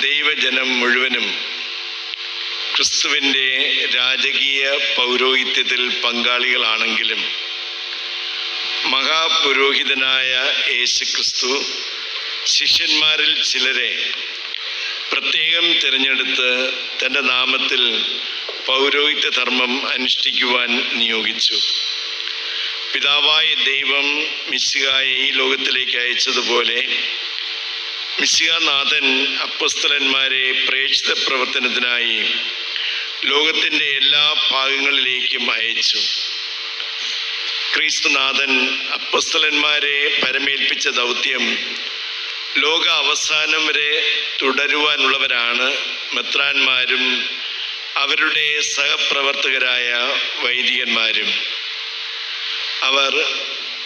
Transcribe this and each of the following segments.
ദൈവജനം മുഴുവനും ക്രിസ്തുവിന്റെ രാജകീയ പൗരോഹിത്യത്തിൽ പങ്കാളികളാണെങ്കിലും മഹാപുരോഹിതനായ യേശു ക്രിസ്തു ശിഷ്യന്മാരിൽ ചിലരെ പ്രത്യേകം തിരഞ്ഞെടുത്ത് തന്റെ നാമത്തിൽ പൗരോഹിത്യ ധർമ്മം അനുഷ്ഠിക്കുവാൻ നിയോഗിച്ചു. പിതാവായ ദൈവം മിശികായെ ഈ ലോകത്തിലേക്ക് അയച്ചതുപോലെ മിശികാനാഥൻ അപ്പസ്തലന്മാരെ പ്രേക്ഷിത പ്രവർത്തനത്തിനായി ലോകത്തിന്റെ എല്ലാ ഭാഗങ്ങളിലേക്കും അയച്ചു. ക്രിസ്തുനാഥൻ അപ്പസ്തലന്മാരെ പരമേൽപ്പിച്ച ദൗത്യം ലോക അവസാനം വരെ തുടരുവാനുള്ളവരാണ്. മെത്രാന്മാരും അവരുടെ സഹപ്രവർത്തകരായ വൈദികന്മാരും. അവർ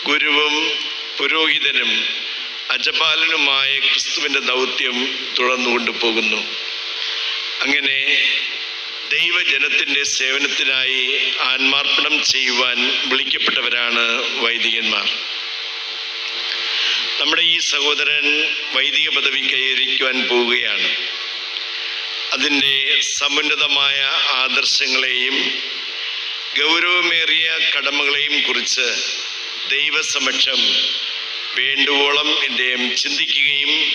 ഗുരുവും പുരോഹിതനും അജപാലനുമായ ക്രിസ്തുവിന്റെ ദൗത്യം തുടർന്നു കൊണ്ടുപോകുന്നു. അങ്ങനെ ദൈവജനത്തിന്റെ സേവനത്തിനായി ആത്മാർപ്പണം ചെയ്യുവാൻ വിളിക്കപ്പെട്ടവരാണ് വൈദികന്മാർ. നമ്മുടെ ഈ സഹോദരൻ വൈദിക പദവി കൈവരിക്കുവാൻ പോവുകയാണ്. അതിന്റെ സമുന്നതമായ ആദർശങ്ങളെയും ഗൗരവമേറിയ കടമകളെയും കുറിച്ച് ദൈവസമക്ഷം വേണ്ടുവോളം ഇദ്ദേഹം ചിന്തിക്കുകയും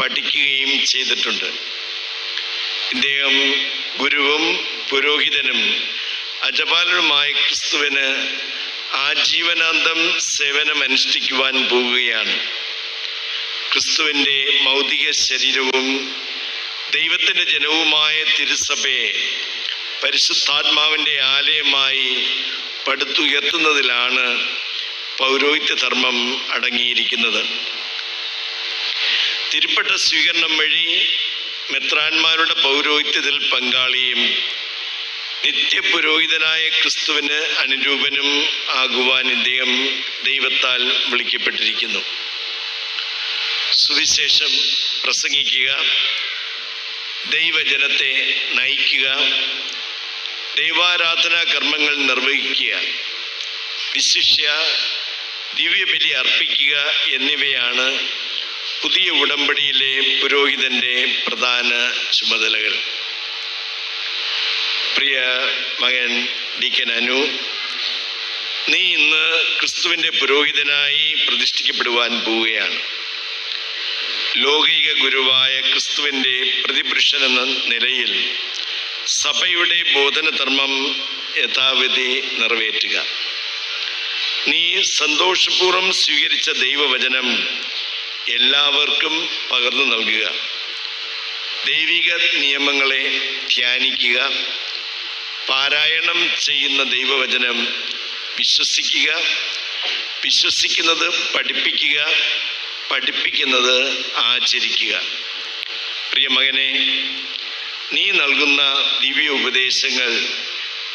പഠിക്കുകയും ചെയ്തിട്ടുണ്ട്. ഇദ്ദേഹം ഗുരുവും പുരോഹിതനും അജപാലനുമായ ക്രിസ്തുവിന് ആജീവനാന്തം സേവനം അനുഷ്ഠിക്കുവാൻ പോവുകയാണ്. ക്രിസ്തുവിന്റെ മൗതിക ശരീരവും ദൈവത്തിന്റെ ജനവുമായ തിരുസഭയെ പരിശുദ്ധാത്മാവിന്റെ ആലയമായി പടുത്തുയർത്തുന്നതിലാണ് പൗരോഹിത്യ ധർമ്മം അടങ്ങിയിരിക്കുന്നത്. തിരുപ്പട്ട സ്വീകരണം വഴി മെത്രാന്മാരുടെ പൗരോഹിത്യത്തിൽ പങ്കാളിയും നിത്യപുരോഹിതനായ ക്രിസ്തുവിന് അനുരൂപനും ആകുവാൻ ഇദ്ദേഹം ദൈവത്താൽ വിളിക്കപ്പെട്ടിരിക്കുന്നു. സുവിശേഷം പ്രസംഗിക്കുക. ദൈവജനത്തെ നയിക്കുക. ദൈവാരാധനാ കർമ്മങ്ങൾ നിർവഹിക്കുക. വിശിഷ്യ ദിവ്യബലി അർപ്പിക്കുക എന്നിവയാണ് പുതിയ ഉടമ്പടിയിലെ പുരോഹിതന്റെ പ്രധാന ചുമതലകൾ. പ്രിയ മകൻ ഡി കെ അനു നീ ഇന്ന് ക്രിസ്തുവിന്റെ പുരോഹിതനായി പ്രതിഷ്ഠിക്കപ്പെടുവാൻ പോവുകയാണ്. ലൗകിക ഗുരുവായ ക്രിസ്തുവിന്റെ പ്രതിപുരുഷൻ എന്ന നിലയിൽ സഭയുടെ ബോധനധർമ്മം യഥാവിധി നിറവേറ്റുക. നീ സന്തോഷപൂർവം സ്വീകരിച്ച ദൈവവചനം എല്ലാവർക്കും പകർന്നു നൽകുക. ദൈവിക നിയമങ്ങളെ ധ്യാനിക്കുക. പാരായണം ചെയ്യുന്ന ദൈവവചനം വിശ്വസിക്കുക. വിശ്വസിക്കുന്നത് പഠിപ്പിക്കുക. പഠിപ്പിക്കുന്നത് ആചരിക്കുക. പ്രിയ മകനെ നീ നൽകുന്ന ദിവ്യ ഉപദേശങ്ങൾ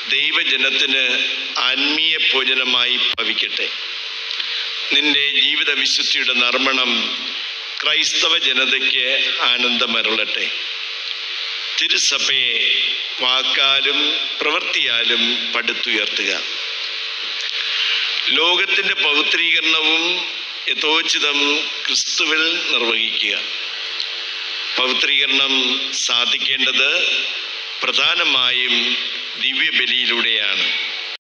ദൈവജനത്തിന് ആത്മീയ ഭോജനമായി ഭവിക്കട്ടെ. നിന്റെ ജീവിത വിശുദ്ധിയുടെ നർമ്മണം ക്രൈസ്തവ ജനതയ്ക്ക് ആനന്ദമരുളട്ടെ. തിരുസഭയെ വാക്കാലും പ്രവൃത്തിയാലും പടുത്തുയർത്തുക. ലോകത്തിന്റെ പൗത്രീകരണവും യഥോചിതം ക്രിസ്തുവിൽ നിർവഹിക്കുക. പൗത്രീകരണം സാധിക്കേണ്ടത് പ്രധാനമായും ദിവ്യബലിയിലൂടെയാണ്.